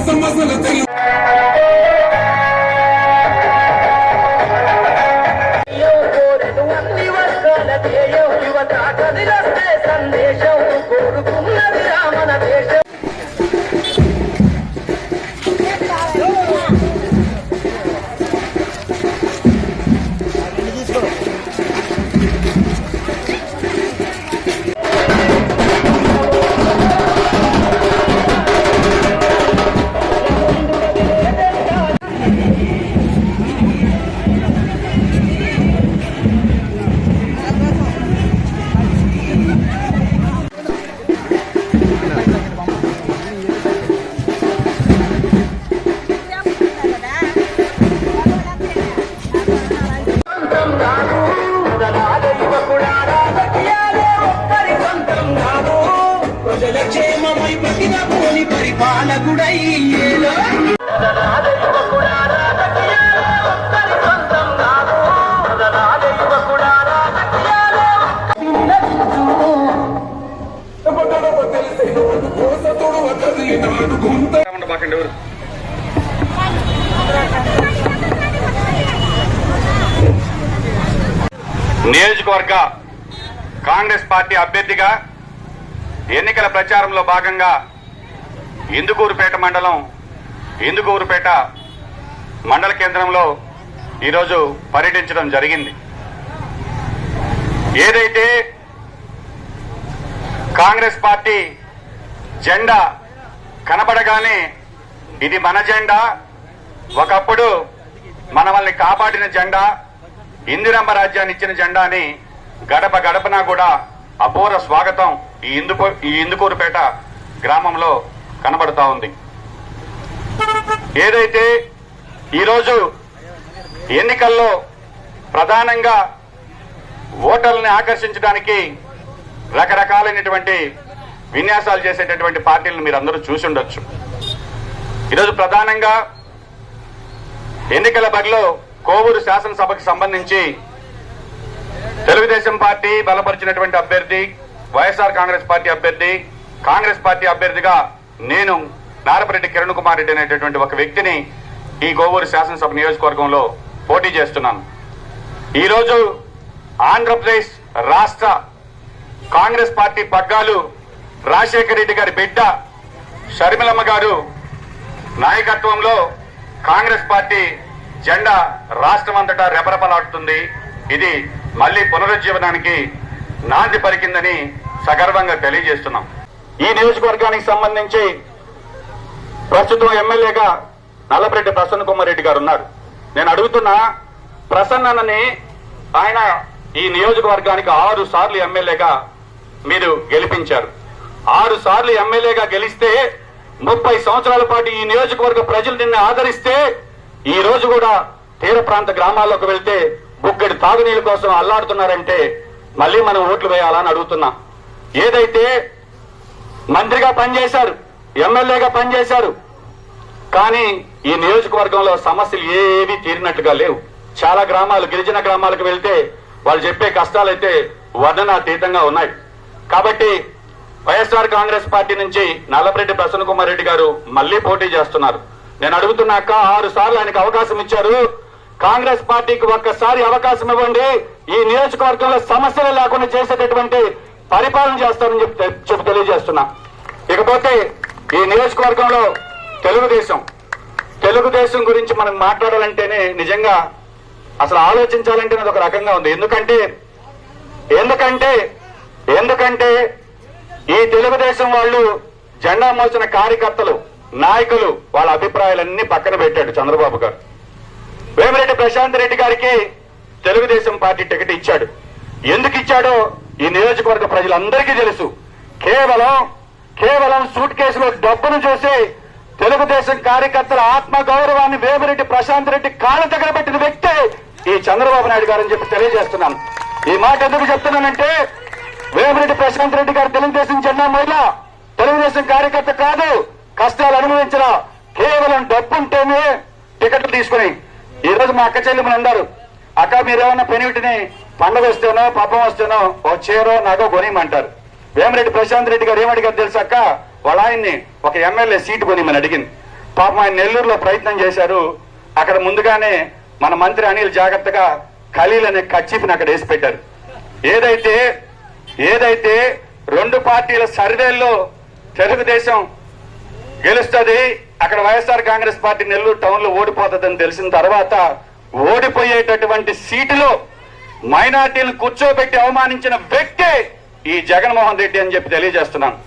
That's the Muslim thing. ఉండబాకండి ఎవరు? నియోజకవర్గ Congress party అభ్యర్థిగా ఎన్నికల ప్రచారంలో భాగంగా ఇందుకూరుపేట మండలం ఇందుకూరుపేట మండల కేంద్రంలో ఈరోజు పర్యటించడం జరిగింది. ఏదైతే కాంగ్రెస్ పార్టీ జెండా కనబడగానే ఇది మన జెండా. ఒకప్పుడు మనల్ని కాపాడిన జెండా ఇందిరమ్మ రాజ్యాన్ని ఇచ్చిన జెండా అని గడప గడపన కూడా అపూర్వ స్వాగతం ఈ ఇందుకు ఈ ఇందుకూరుపేట గ్రామంలో కనబడుతూ ఉంది. ఏదైతే ఈరోజు ఎన్నికల్లో ప్రధానంగా ఓటర్లని ఆకర్షించడానికి రకరకాలైనటువంటి విన్యాసాలు చేసేటటువంటి పార్టీలను మీరు అందరూ చూసి ఉండొచ్చు. ఈరోజు ప్రధానంగా ఎన్నికల బరిలో కోవూరు శాసనసభకు సంబంధించి తెలుగుదేశం పార్టీ బలపరిచినటువంటి అభ్యర్థి వైఎస్ఆర్ కాంగ్రెస్ పార్టీ అభ్యర్థి కాంగ్రెస్ పార్టీ అభ్యర్థిగా నేను నారపరెడ్డి కిరణ్ కుమార్ రెడ్డి అనేటటువంటి ఒక వ్యక్తిని ఈ కోవూరు శాసనసభ నియోజకవర్గంలో పోటీ చేస్తున్నాను. ఈరోజు ఆంధ్రప్రదేశ్ రాష్ట్ర కాంగ్రెస్ పార్టీ పగ్గాలు రాజశేఖర రెడ్డి గారి బిడ్డ షర్మిలమ్మ గారు నాయకత్వంలో కాంగ్రెస్ పార్టీ జెండా రాష్ట్రమంతటా రెపరెపలాడుతుంది. ఇది మళ్ళీ పునరుజ్జీవనానికి నాంది పరికిందని సగర్వంగా తెలియజేస్తున్నాం. ఈ నియోజకవర్గానికి సంబంధించి ప్రస్తుతం ఎమ్మెల్యేగా నల్లపరెడ్డి ప్రసన్న కుమారెడ్డి గారు ఉన్నారు. నేను అడుగుతున్నా ప్రసన్నని ఆయన ఈ నియోజకవర్గానికి ఆరు సార్లు ఎమ్మెల్యేగా మీరు గెలిపించారు. ఆరు సార్లు ఎమ్మెల్యేగా గెలిస్తే ముప్పై సంవత్సరాల పాటు ఈ నియోజకవర్గ ప్రజలు నిన్ను ఆదరిస్తే ఈ రోజు కూడా తీర ప్రాంత గ్రామాల్లోకి వెళ్తే బుగ్గడి తాగునీళ్ళ కోసం అల్లాడుతున్నారంటే మళ్ళీ మనం ఓట్లు వేయాలని అడుగుతున్నా. ఏదైతే మంత్రిగా పనిచేశారు ఎమ్మెల్యేగా పనిచేశారు కానీ ఈ నియోజకవర్గంలో సమస్యలు ఏవి తీరినట్టుగా లేవు. చాలా గ్రామాలు గిరిజన గ్రామాలకు వెళ్తే వాళ్ళు చెప్పే కష్టాలైతే వర్ణనాతీతంగా ఉన్నాయి. కాబట్టి వైఎస్ఆర్ కాంగ్రెస్ పార్టీ నుంచి నల్లపరెడ్డి ప్రసన్న కుమార్ రెడ్డి గారు మళ్ళీ పోటీ చేస్తున్నారు. నేను అడుగుతున్నాక ఆరు సార్లు ఆయనకు అవకాశం ఇచ్చారు. కాంగ్రెస్ పార్టీకి ఒక్కసారి అవకాశం ఇవ్వండి. ఈ నియోజకవర్గంలో సమస్యలు లేకుండా చేసేటటువంటి పరిపాలన చేస్తారని చెప్పి చెప్పి తెలియజేస్తున్నా. ఇకపోతే ఈ నియోజకవర్గంలో తెలుగుదేశం. తెలుగుదేశం గురించి మనం మాట్లాడాలంటేనే నిజంగా అసలు ఆలోచించాలంటే ఒక రకంగా ఉంది. ఎందుకంటే ఎందుకంటే ఎందుకంటే ఈ తెలుగుదేశం వాళ్ళు జెండా మోసిన కార్యకర్తలు నాయకులు వాళ్ళ అభిప్రాయాలన్నీ పక్కన పెట్టాడు చంద్రబాబు గారు. వేమిరెడ్డి ప్రశాంత్ రెడ్డి గారికి తెలుగుదేశం పార్టీ టికెట్ ఇచ్చాడు. ఎందుకు ఇచ్చాడో ఈ నియోజకవర్గ ప్రజలందరికీ తెలుసు. కేవలం కేవలం సూట్ కేసులో డబ్బును చూసి తెలుగుదేశం కార్యకర్తల ఆత్మ గౌరవాన్ని వేమిరెడ్డి ప్రశాంత్ రెడ్డి కాళ్ళ దగ్గర పెట్టిన వ్యక్తే ఈ చంద్రబాబు నాయుడు గారు అని చెప్పి తెలియజేస్తున్నాను. ఈ మాట ఎందుకు చెప్తున్నానంటే వేమిరెడ్డి ప్రశాంత్ రెడ్డి గారు తెలుగుదేశం జెండా మహిళ. తెలుగుదేశం కార్యకర్త కాదు. కష్టాలు అనుభవించిన కేవలం డబ్బుంటేనే టికెట్లు తీసుకుని ఈ రోజు మా అక్క చెల్లెమని అన్నారు అక్క మీరేమన్నా పెనివిటిని పండగ వస్తేనో పాపం వస్తేనో ఓ చీరో నగో కొనిమంటారు వేమిరెడ్డి ప్రశాంత్ రెడ్డి గారు ఏమడిగారు తెలుసాక వాళ్ళ ఆయన్ని ఒక ఎమ్మెల్యే సీటు కొనిమని అడిగింది. పాపం ఆయన నెల్లూరులో ప్రయత్నం చేశారు. అక్కడ ముందుగానే మన మంత్రి అనిల్ జాగ్రత్తగా ఖలీల్ అనే కచ్చిఫ్ని అక్కడ వేసి పెట్టారు. ఏదైతే ఏదైతే రెండు పార్టీల సర్వేల్లో తెలుగుదేశం గెలుస్తుంది అక్కడ వైఎస్ఆర్ కాంగ్రెస్ పార్టీ నెల్లూరు టౌన్లో ఓడిపోతుందని తెలిసిన తర్వాత ఓడిపోయేటటువంటి సీటులో మైనార్టీలను కూర్చోబెట్టి అవమానించిన వ్యక్తే ఈ జగన్మోహన్ రెడ్డి అని చెప్పి తెలియజేస్తున్నాను.